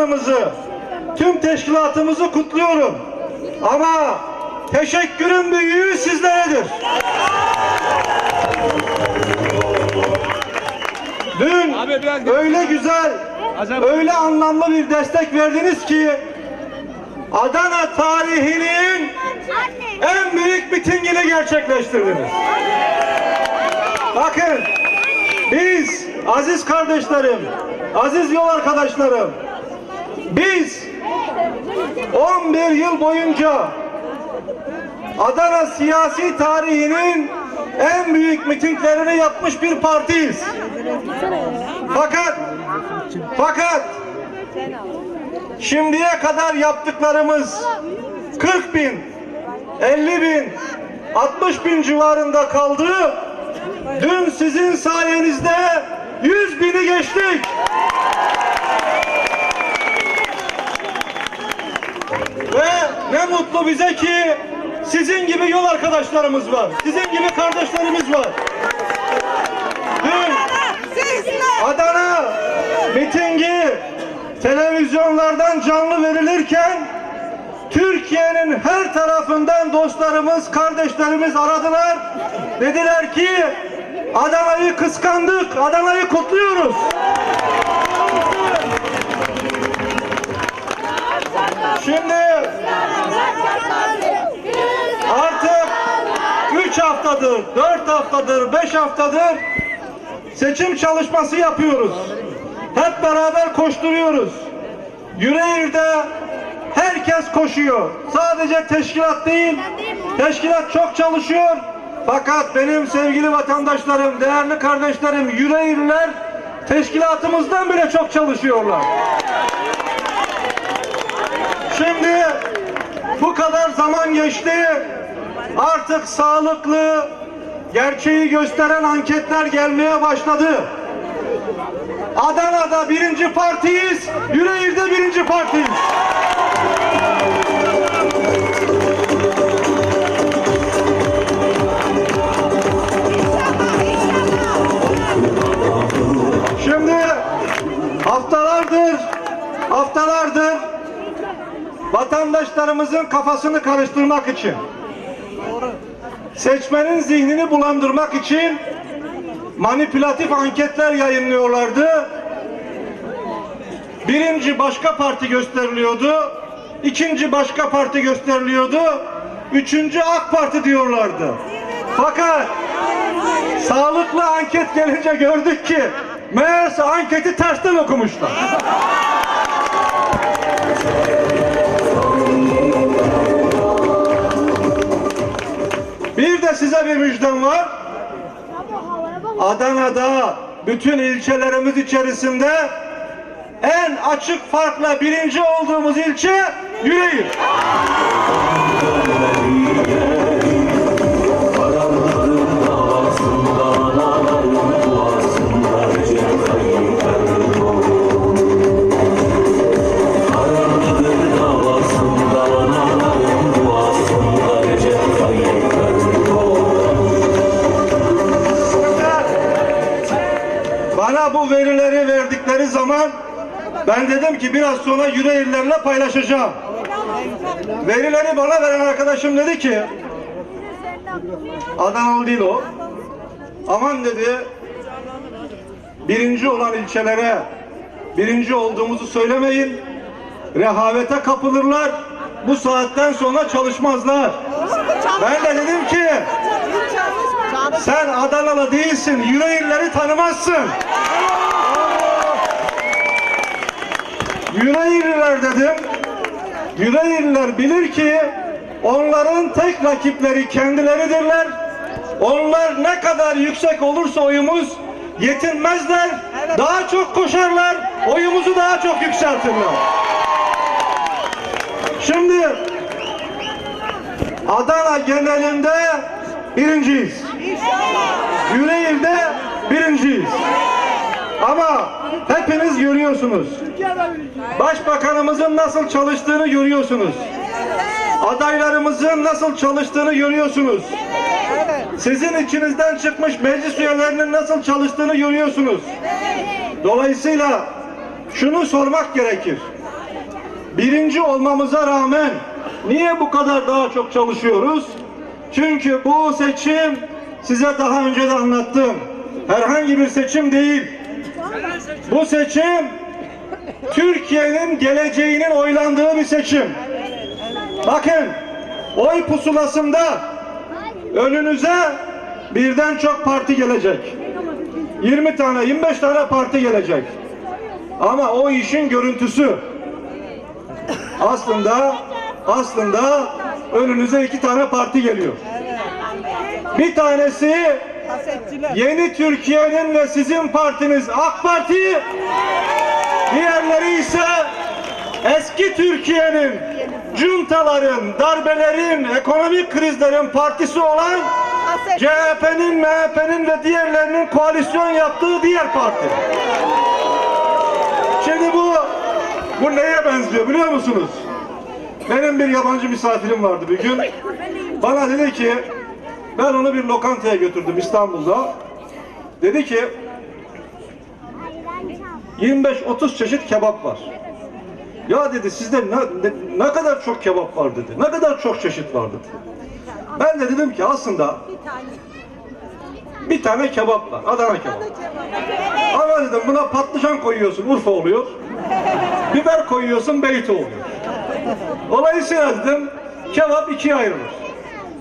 başkanımızı, tüm teşkilatımızı kutluyorum. Ama teşekkürün büyüğü sizleredir. Dün öyle güzel, öyle anlamlı bir destek verdiniz ki Adana tarihinin en büyük mitingini gerçekleştirdiniz. Bakın biz aziz kardeşlerim, aziz yol arkadaşlarım, biz 11 yıl boyunca Adana siyasi tarihinin en büyük mitinglerini yapmış bir partiyiz. Fakat fakat şimdiye kadar yaptıklarımız 40 bin, 50 bin, 60 bin civarında kaldı. Dün sizin sayenizde 100 bini geçtik. Ve ne mutlu bize ki sizin gibi yol arkadaşlarımız var. Sizin gibi kardeşlerimiz var. Dün Adana mitingi televizyonlardan canlı verilirken Türkiye'nin her tarafından dostlarımız, kardeşlerimiz aradılar. Dediler ki Adana'yı kıskandık, Adana'yı kutluyoruz. Şimdi artık 3 haftadır, 4 haftadır, 5 haftadır seçim çalışması yapıyoruz. Hep beraber koşturuyoruz. Yüreğir'de herkes koşuyor. Sadece teşkilat değil, teşkilat çok çalışıyor. Fakat benim sevgili vatandaşlarım, değerli kardeşlerim, Yüreğirliler teşkilatımızdan bile çok çalışıyorlar. Şimdi bu kadar zaman geçti. Artık sağlıklı, gerçeği gösteren anketler gelmeye başladı. Adana'da birinci partiyiz, Yüreğir'de birinci partiyiz. Şimdi haftalardır, haftalardır vatandaşlarımızın kafasını karıştırmak için, seçmenin zihnini bulandırmak için manipülatif anketler yayınlıyorlardı. Birinci başka parti gösteriliyordu, ikinci başka parti gösteriliyordu, üçüncü AK Parti diyorlardı. Fakat sağlıklı anket gelince gördük ki meğerse anketi tersten okumuşlar. De size bir müjdem var. Adana'da bütün ilçelerimiz içerisinde en açık farkla birinci olduğumuz ilçe Yüreğir. Ben dedim ki biraz sonra Yüreğirlerle paylaşacağım. Verileri bana veren arkadaşım dedi ki Adanalı değil o. Aman dedi birinci olan ilçelere birinci olduğumuzu söylemeyin. Rehavete kapılırlar. Bu saatten sonra çalışmazlar. Ben de dedim ki sen Adanalı değilsin. Yüreğirleri tanımazsın. Yüreğirliler dedim. Yüreğirliler bilir ki onların tek rakipleri kendileridirler. Onlar ne kadar yüksek olursa oyumuz yetinmezler. Daha çok koşarlar. Oyumuzu daha çok yükseltirler. Şimdi Adana genelinde birinciyiz. Yüreğir'de birinciyiz. Ama hepiniz görüyorsunuz. Başbakanımızın nasıl çalıştığını görüyorsunuz. Adaylarımızın nasıl çalıştığını görüyorsunuz. Sizin içinizden çıkmış meclis üyelerinin nasıl çalıştığını görüyorsunuz. Dolayısıyla şunu sormak gerekir. Birinci olmamıza rağmen niye bu kadar daha çok çalışıyoruz? Çünkü bu seçim size daha önce de anlattım. Herhangi bir seçim değil. Bu seçim Türkiye'nin geleceğinin oylandığı bir seçim. Bakın oy pusulasında önünüze birden çok parti gelecek. 20 tane 25 tane parti gelecek. Ama o işin görüntüsü aslında aslında önünüze iki tane parti geliyor. Bir tanesi Yeni Türkiye'nin ve sizin partiniz AK Parti. Diğerleri ise eski Türkiye'nin cuntaların, darbelerin, ekonomik krizlerin partisi olan CHP'nin, MHP'nin ve diğerlerinin koalisyon yaptığı diğer parti. Şimdi bu bu neye benziyor biliyor musunuz? Benim bir yabancı misafirim vardı bir gün. Bana dedi ki ben onu bir lokantaya götürdüm İstanbul'da. Dedi ki 25-30 çeşit kebap var. Ya dedi sizde ne, ne, ne kadar çok kebap var dedi. Ne kadar çok çeşit var dedi. Ben de dedim ki aslında bir tane kebap var. Adana kebap. Ama dedim buna patlıcan koyuyorsun Urfa oluyor. Biber koyuyorsun Beyti oluyor. Dolayısıyla dedim kebap ikiye ayrılır.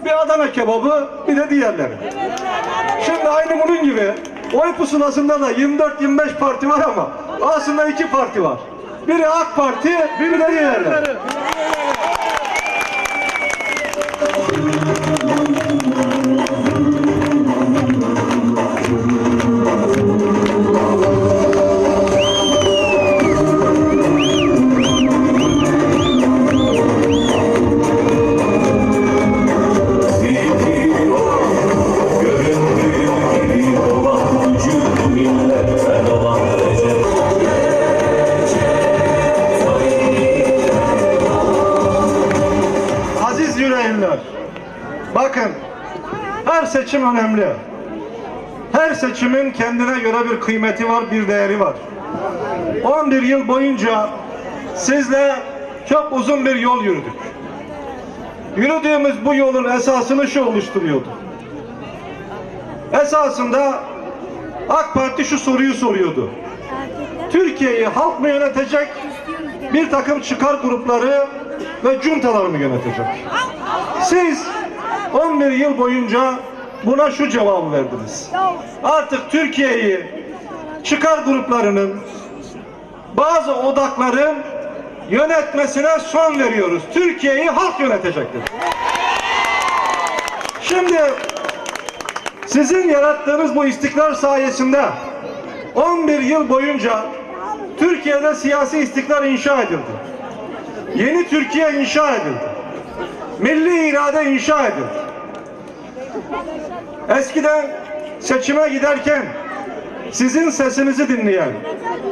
Bir Adana kebabı bir de diğerleri. Şimdi aynı bunun gibi oy pusulasında da 24-25 parti var ama aslında iki parti var. Biri AK Parti, biri de diğerleri. Seçim önemli. Her seçimin kendine göre bir kıymeti var, bir değeri var. 11 yıl boyunca sizle çok uzun bir yol yürüdük. Yürüdüğümüz bu yolun esasını şu oluşturuyordu. Esasında AK Parti şu soruyu soruyordu. Türkiye'yi halk mı yönetecek, bir takım çıkar grupları ve cuntalar mı yönetecek? Siz 11 yıl boyunca buna şu cevabı verdiniz. Artık Türkiye'yi çıkar gruplarının bazı odakların yönetmesine son veriyoruz. Türkiye'yi halk yönetecektir. Şimdi sizin yarattığınız bu istikrar sayesinde 11 yıl boyunca Türkiye'de siyasi istikrar inşa edildi. Yeni Türkiye inşa edildi. Milli irade inşa edildi. Eskiden seçime giderken sizin sesinizi dinleyen,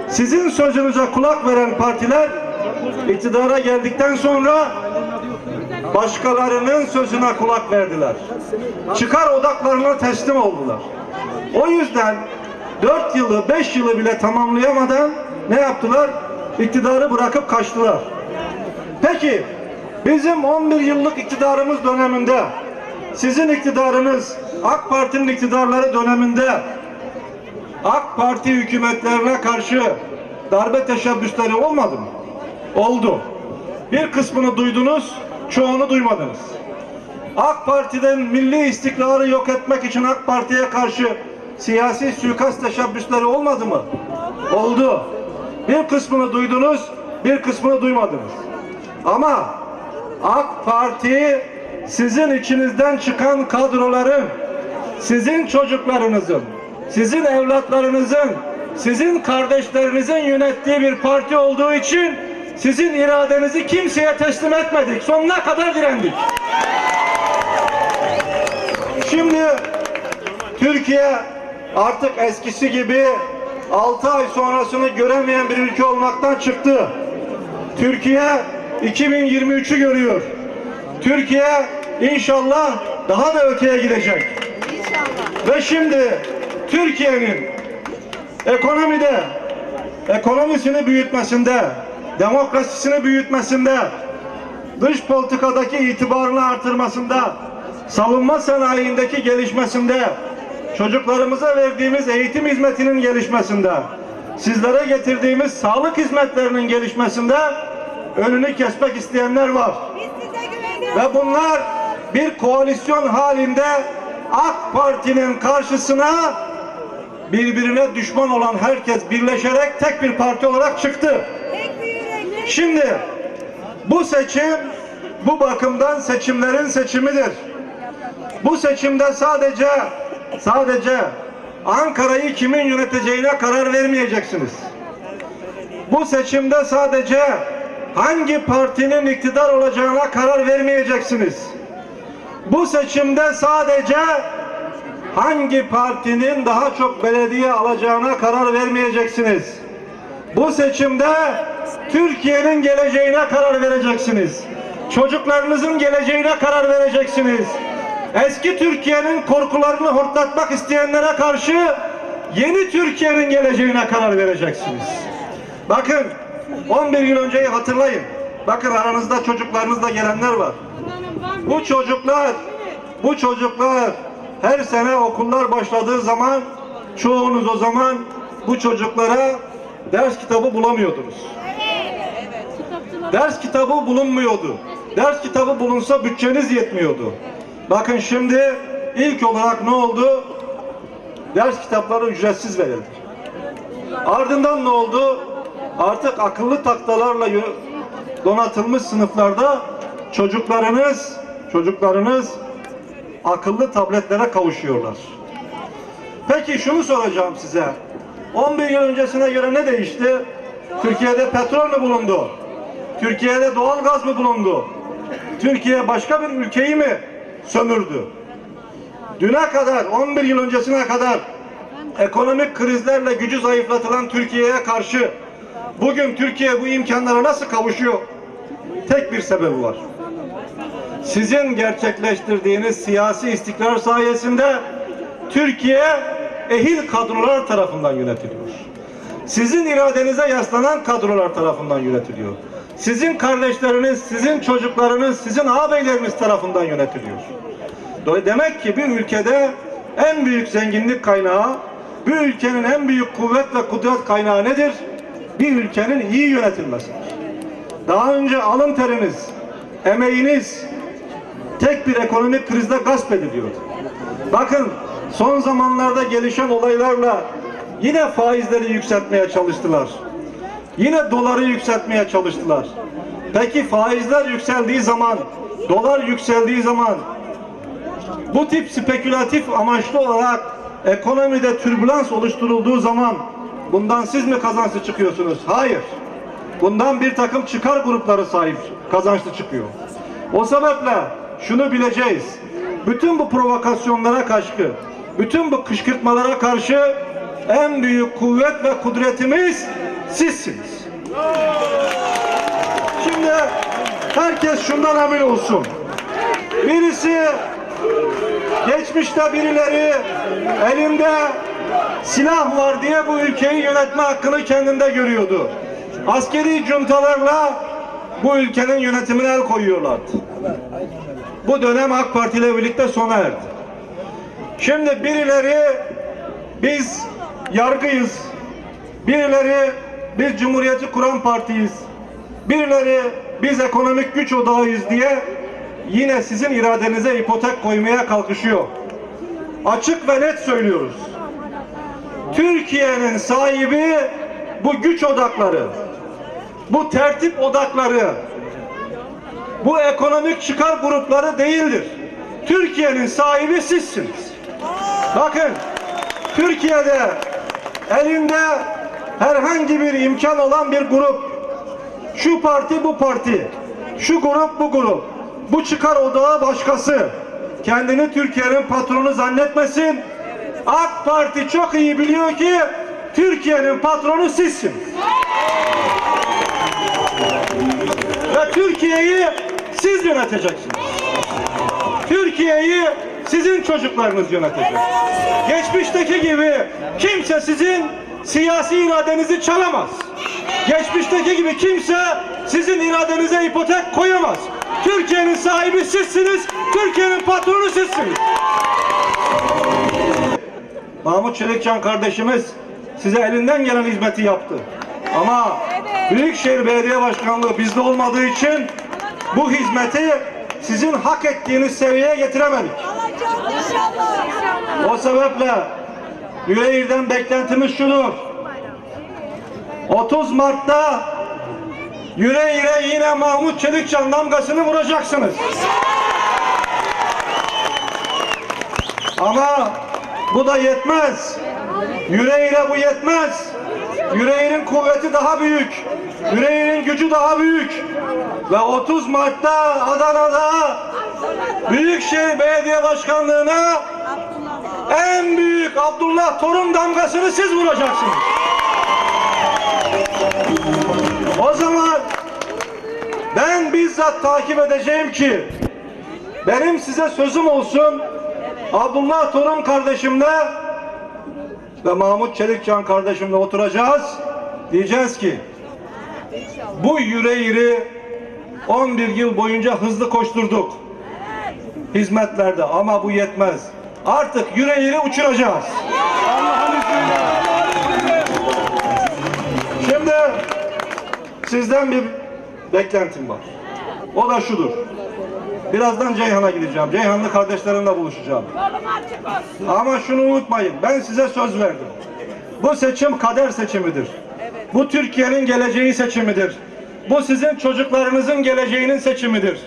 sizin sözünüze kulak veren partiler iktidara geldikten sonra başkalarının sözüne kulak verdiler. Çıkar odaklarına teslim oldular. O yüzden 4 yılı 5 yılı bile tamamlayamadan ne yaptılar? İktidarı bırakıp kaçtılar. Peki bizim 11 yıllık iktidarımız döneminde sizin iktidarınız AK Parti'nin iktidarları döneminde AK Parti hükümetlerine karşı darbe teşebbüsleri olmadı mı? Oldu. Bir kısmını duydunuz, çoğunu duymadınız. AK Parti'den milli istikrarı yok etmek için AK Parti'ye karşı siyasi suikast teşebbüsleri olmadı mı? Oldu. Bir kısmını duydunuz, bir kısmını duymadınız. Ama AK Parti sizin içinizden çıkan kadroların, sizin çocuklarınızın, sizin evlatlarınızın, sizin kardeşlerinizin yönettiği bir parti olduğu için sizin iradenizi kimseye teslim etmedik. Sonuna kadar direndik. Şimdi Türkiye artık eskisi gibi 6 ay sonrasını göremeyen bir ülke olmaktan çıktı. Türkiye 2023'ü görüyor. Türkiye inşallah daha da öteye gidecek. Ve şimdi Türkiye'nin ekonomide, ekonomisini büyütmesinde, demokrasisini büyütmesinde, dış politikadaki itibarını artırmasında, savunma sanayindeki gelişmesinde, çocuklarımıza verdiğimiz eğitim hizmetinin gelişmesinde, sizlere getirdiğimiz sağlık hizmetlerinin gelişmesinde önünü kesmek isteyenler var. Ve bunlar bir koalisyon halinde AK Parti'nin karşısına birbirine düşman olan herkes birleşerek tek bir parti olarak çıktı. Şimdi bu seçim bu bakımdan seçimlerin seçimidir. Bu seçimde sadece sadece Ankara'yı kimin yöneteceğine karar vermeyeceksiniz. Bu seçimde sadece hangi partinin iktidar olacağına karar vermeyeceksiniz. Bu seçimde sadece hangi partinin daha çok belediye alacağına karar vermeyeceksiniz. Bu seçimde Türkiye'nin geleceğine karar vereceksiniz. Çocuklarınızın geleceğine karar vereceksiniz. Eski Türkiye'nin korkularını hortlatmak isteyenlere karşı yeni Türkiye'nin geleceğine karar vereceksiniz. Bakın 11 yıl önceyi hatırlayın. Bakın aranızda çocuklarınızla gelenler var. Bu çocuklar, bu çocuklar her sene okullar başladığı zaman çoğunuz o zaman bu çocuklara ders kitabı bulamıyordunuz. Ders kitabı bulunmuyordu. Ders kitabı bulunsa bütçeniz yetmiyordu. Bakın şimdi ilk olarak ne oldu? Ders kitapları ücretsiz verildi. Ardından ne oldu? Artık akıllı taktalarla donatılmış sınıflarda çocuklarınız çocuklarınız akıllı tabletlere kavuşuyorlar. Peki şunu soracağım size. 11 yıl öncesine göre ne değişti? Türkiye'de petrol mü bulundu? Türkiye'de doğal gaz mı bulundu? Türkiye başka bir ülkeyi mi sömürdü? Düne kadar, 11 yıl öncesine kadar ekonomik krizlerle gücü zayıflatılan Türkiye'ye karşı bugün Türkiye bu imkanlara nasıl kavuşuyor? Tek bir sebebi var. Sizin gerçekleştirdiğiniz siyasi istikrar sayesinde Türkiye ehil kadrolar tarafından yönetiliyor. Sizin iradenize yaslanan kadrolar tarafından yönetiliyor. Sizin kardeşleriniz, sizin çocuklarınız, sizin ağabeyleriniz tarafından yönetiliyor. Demek ki bir ülkede en büyük zenginlik kaynağı, bir ülkenin en büyük kuvvet ve kudret kaynağı nedir? Bir ülkenin iyi yönetilmesidir. Daha önce alın teriniz, emeğiniz tek bir ekonomik krizde gasp ediliyordu. Bakın son zamanlarda gelişen olaylarla yine faizleri yükseltmeye çalıştılar. Yine doları yükseltmeye çalıştılar. Peki faizler yükseldiği zaman, dolar yükseldiği zaman bu tip spekülatif amaçlı olarak ekonomide türbülans oluşturulduğu zaman bundan siz mi kazançlı çıkıyorsunuz? Hayır. Bundan bir takım çıkar grupları sahip kazançlı çıkıyor. O sebeple şunu bileceğiz. Bütün bu provokasyonlara karşı, bütün bu kışkırtmalara karşı en büyük kuvvet ve kudretimiz sizsiniz. Şimdi herkes şundan emin olsun. Birisi geçmişte birileri elinde silah var diye bu ülkeyi yönetme hakkını kendinde görüyordu. Askeri cuntalarla bu ülkenin yönetimine el koyuyorlardı. Bu dönem AK Parti ile birlikte sona erdi. Şimdi birileri biz yargıyız. Birileri biz Cumhuriyeti kuran partiyiz. Birileri biz ekonomik güç odağıyız diye yine sizin iradenize ipotek koymaya kalkışıyor. Açık ve net söylüyoruz. Türkiye'nin sahibi bu güç odakları, bu tertip odakları, bu ekonomik çıkar grupları değildir. Türkiye'nin sahibi sizsiniz. Bakın, Türkiye'de elinde herhangi bir imkan olan bir grup, şu parti bu parti, şu grup bu grup, bu çıkar odağı başkası, kendini Türkiye'nin patronu zannetmesin. AK Parti çok iyi biliyor ki Türkiye'nin patronu sizsiniz. Türkiye'yi siz yöneteceksiniz. Türkiye'yi sizin çocuklarınız yönetecek. Geçmişteki gibi kimse sizin siyasi iradenizi çalamaz. Geçmişteki gibi kimse sizin iradenize ipotek koyamaz. Türkiye'nin sahibi sizsiniz, Türkiye'nin patronu sizsiniz. Mahmut Çelikcan kardeşimiz size elinden gelen hizmeti yaptı. Ama Büyükşehir Belediye Başkanlığı bizde olmadığı için bu hizmeti sizin hak ettiğiniz seviyeye getiremedik. O sebeple Yüreğir'den beklentimiz şudur. 30 Mart'ta Yüreğir'e yine Mahmut Çelikcan damgasını vuracaksınız. Ama bu da yetmez. Yüreğine bu yetmez. Yüreğinin kuvveti daha büyük. Yüreğinin gücü daha büyük. Ve 30 Mart'ta Adana'da Büyükşehir Belediye Başkanlığı'na en büyük Abdullah Torun damgasını siz vuracaksınız. O zaman ben bizzat takip edeceğim ki benim size sözüm olsun Abdullah Torun kardeşimle ve Mahmut Çelikcan kardeşimle oturacağız. Diyeceğiz ki bu yüreğiri 11 yıl boyunca hızlı koşturduk. Hizmetlerde ama bu yetmez. Artık yüreğiri uçuracağız. Allah'ın izniyle. Şimdi sizden bir beklentim var. O da şudur. Birazdan Ceyhan'a gideceğim. Ceyhanlı kardeşlerimle buluşacağım. Ama şunu unutmayın. Ben size söz verdim. Bu seçim kader seçimidir. Bu Türkiye'nin geleceği seçimidir. Bu sizin çocuklarınızın geleceğinin seçimidir.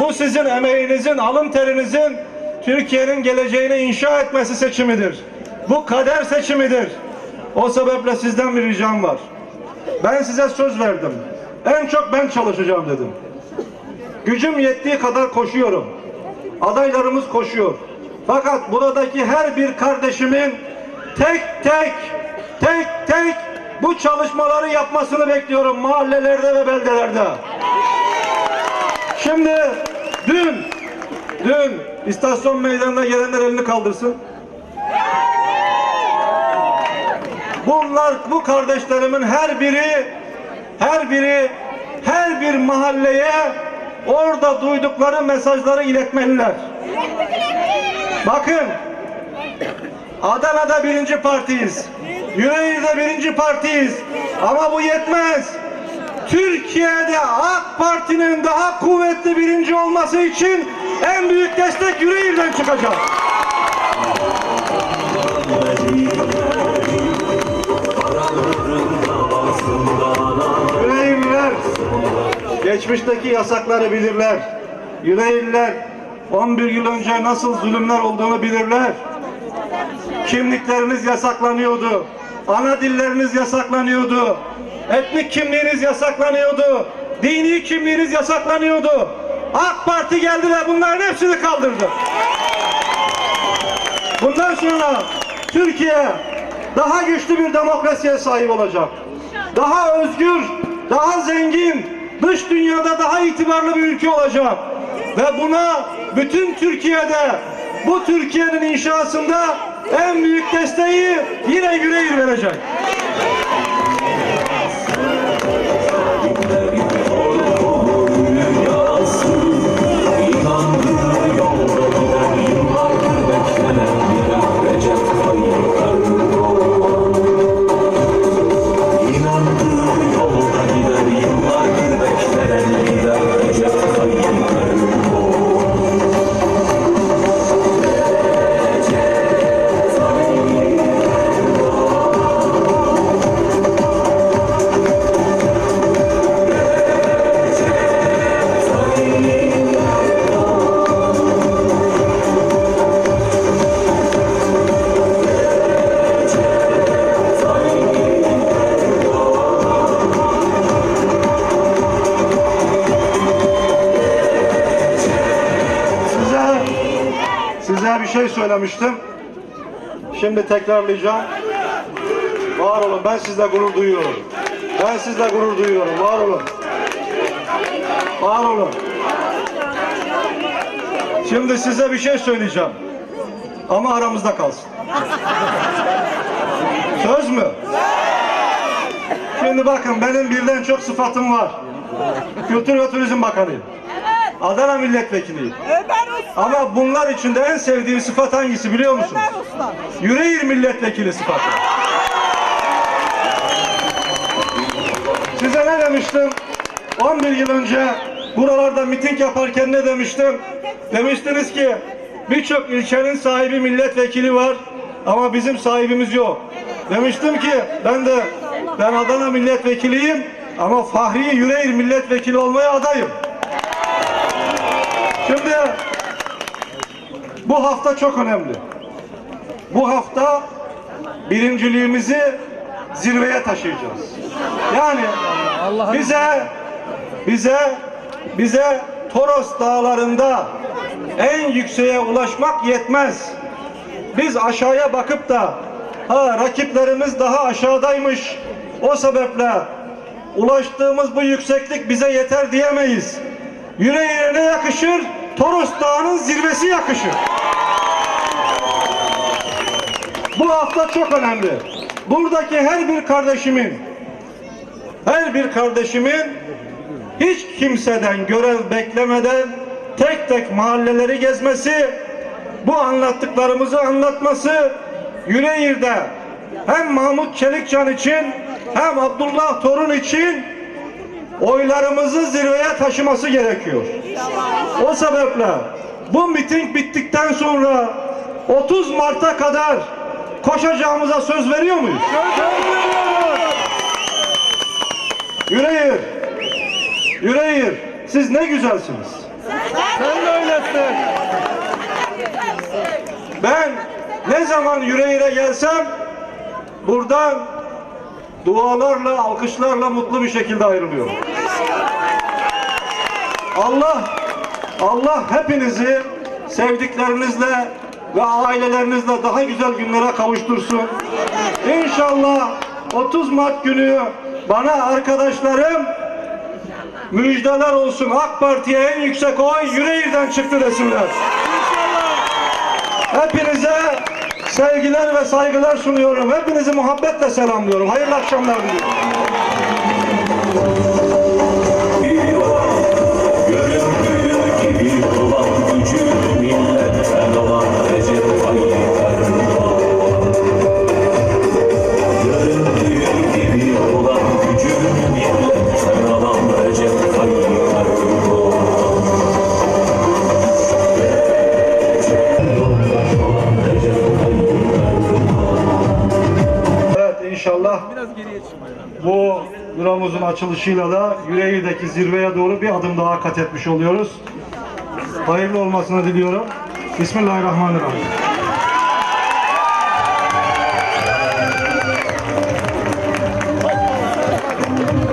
Bu sizin emeğinizin, alın terinizin Türkiye'nin geleceğini inşa etmesi seçimidir. Bu kader seçimidir. O sebeple sizden bir ricam var. Ben size söz verdim. En çok ben çalışacağım dedim. Gücüm yettiği kadar koşuyorum. Adaylarımız koşuyor. Fakat buradaki her bir kardeşimin tek tek tek tek bu çalışmaları yapmasını bekliyorum mahallelerde ve beldelerde. Şimdi dün dün istasyon meydanına gelenler elini kaldırsın. Bunlar bu kardeşlerimin her biri her biri her bir mahalleye orada duydukları mesajları iletmeliler. Bakın Adana'da birinci partiyiz. Yüreğir'de birinci partiyiz. Ama bu yetmez. Türkiye'de AK Parti'nin daha kuvvetli birinci olması için en büyük destek Yüreğir'den çıkacak. Yüreğirliler geçmişteki yasakları bilirler. Yüreğirliler 11 yıl önce nasıl zulümler olduğunu bilirler. Kimlikleriniz yasaklanıyordu. Ana dilleriniz yasaklanıyordu. Etnik kimliğiniz yasaklanıyordu. Dini kimliğiniz yasaklanıyordu. AK Parti geldi ve bunların hepsini kaldırdı. Bundan sonra Türkiye daha güçlü bir demokrasiye sahip olacak. Daha özgür, daha zengin, dış dünyada daha itibarlı bir ülke olacak. Ve buna bütün Türkiye'de bu Türkiye'nin inşasında en büyük desteği yine Yüreğir verecek. Şey söylemiştim. Şimdi tekrarlayacağım. Var olun. Ben sizle gurur duyuyorum. Ben sizle gurur duyuyorum. Var olun. Var olun. Şimdi size bir şey söyleyeceğim. Ama aramızda kalsın. Söz mü? Şimdi bakın benim birden çok sıfatım var. Kültür ve Turizm Bakanıyım. Adana Milletvekiliyim. Ama bunlar içinde en sevdiğim sıfat hangisi biliyor musunuz? Yüreğir milletvekili sıfatı. Size ne demiştim? 11 yıl önce buralarda miting yaparken ne demiştim? Demiştiniz ki birçok ilçenin sahibi milletvekili var ama bizim sahibimiz yok. Demiştim ki ben de ben Adana milletvekiliyim ama Fahri Yüreğir milletvekili olmaya adayım. Şimdi bu hafta çok önemli. Bu hafta birinciliğimizi zirveye taşıyacağız. Yani bize bize bize Toros dağlarında en yükseğe ulaşmak yetmez. Biz aşağıya bakıp da ha rakiplerimiz daha aşağıdaymış. O sebeple ulaştığımız bu yükseklik bize yeter diyemeyiz. Yüreğine ne yakışır? Toros Dağı'nın zirvesi yakışır. Bu hafta çok önemli. Buradaki her bir kardeşimin, her bir kardeşimin hiç kimseden görev beklemeden tek tek mahalleleri gezmesi, bu anlattıklarımızı anlatması Yüreğir'de hem Mahmut Çelikcan için hem Abdullah Torun için oylarımızı zirveye taşıması gerekiyor. O sebeple bu miting bittikten sonra 30 Mart'a kadar koşacağımıza söz veriyor muyuz? Yüreğir, Yüreğir, siz ne güzelsiniz. Sen de öylesin. Ben ne zaman Yüreğir'e gelsem buradan dualarla, alkışlarla mutlu bir şekilde ayrılıyorum. Allah Allah hepinizi sevdiklerinizle ve ailelerinizle daha güzel günlere kavuştursun. İnşallah 30 Mart günü bana arkadaşlarım müjdeler olsun AK Parti'ye en yüksek oy Yüreğir'den çıktı desinler. Hepinize sevgiler ve saygılar sunuyorum. Hepinizi muhabbetle selamlıyorum. Hayırlı akşamlar diliyorum. Açılışıyla da Yüreğir'deki zirveye doğru bir adım daha kat etmiş oluyoruz. Hayırlı olmasını diliyorum. Bismillahirrahmanirrahim.